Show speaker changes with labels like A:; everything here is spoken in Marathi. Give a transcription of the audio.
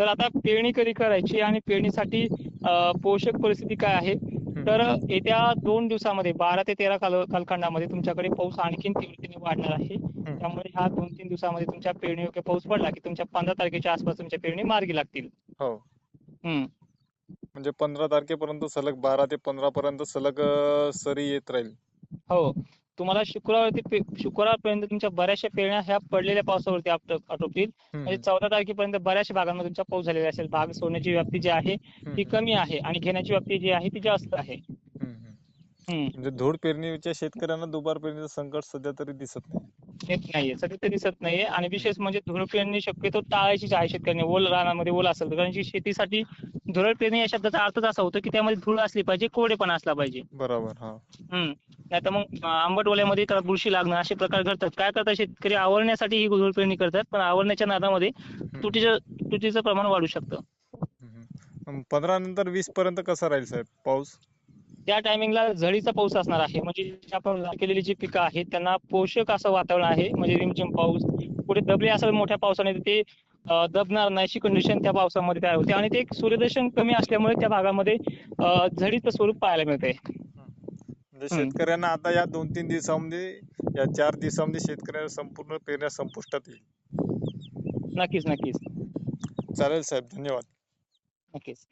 A: तर आता पेरणी कधी करायची आणि पेरणीसाठी पोषक परिस्थिती काय आहे? तर येत्या दोन दिवसामध्ये बारा ते तेरा काल कालखंडामध्ये तुमच्याकडे पाऊस आणखीन तीव्रतेने वाढणार आहे. त्यामुळे ह्या दोन तीन दिवसामध्ये तुमच्या पेरणी योग्य पाऊस पडला की तुमच्या पंधरा तारखेच्या आसपास तुमच्या पेरणी मार्गी लागतील.
B: हो. म्हणजे पंधरा तारखेपर्यंत सलग बारा ते पंधरा पर्यंत सलग सरी येत राहील.
A: हो. तुम्हाला शुक्रवारती पे- शुक्रवारपर्यंत तुमच्या बऱ्याचशा पेरण्या ह्या पडलेल्या पावसावरती आटो- आटोपतील. म्हणजे चौदा तारखेपर्यंत बऱ्याचशा भागांमध्ये तुमचा पाऊस झालेला असेल. भाग सोडण्याची व्याप्ती जी आहे ती कमी आहे आणि घेण्याची व्याप्ती जी आहे ती जास्त आहे.
B: म्हणजे धूळ पेरणीच्या शेतकऱ्यांना दुबार पेरणीचं संकट सध्या तरी दिसत नाही.
A: येत नाहीये सध्या दिसत नाहीये. आणि विशेष म्हणजे धुळ पेरणी शक्यतो टाळायचीच आहे शेतकऱ्यांनी ओल रानामध्ये ओल असेल कारण की शेतीसाठी धुरळ पेरणी या शब्दाचा अर्थच असा होतो की त्यामध्ये धूळ असली पाहिजे कोरडेपणा असला पाहिजे.
B: बरोबर हा.
A: हम्म. नाही तर मग आंबट ओल्यामध्ये त्याला बुरशी लागणं असे प्रकार घडतात. काय करतात शेतकरी? आवरण्यासाठी ही धूळ पेरणी करतात पण आवरण्याच्या नादामध्ये तुटीचं तुटीचं प्रमाण वाढू शकतं.
B: पंधरा नंतर वीस पर्यंत कसा राहील साहेब? पाऊस?
A: त्या टायमिंगला झडीचा पाऊस असणार आहे. म्हणजे आपण केलेली जी पिकं आहेत त्यांना पोषक असं वातावरण आहे. म्हणजे रिमझिम पाऊस पुढे दबले असेल मोठ्या पावसाने ते दबणार नाही अशी कंडिशन त्या पावसामध्ये तयार होते. आणि ते सूर्यदर्शन कमी असल्यामुळे त्या भागामध्ये झडीचं स्वरूप पाहायला मिळते
B: म्हणजे शेतकऱ्यांना आता या दोन तीन दिवसामध्ये या चार दिवसामध्ये शेतकऱ्यांना संपूर्ण पेरण्या संपुष्टात येईल.
A: नक्कीच नक्कीच.
B: चालेल साहेब धन्यवाद.
A: नक्कीच.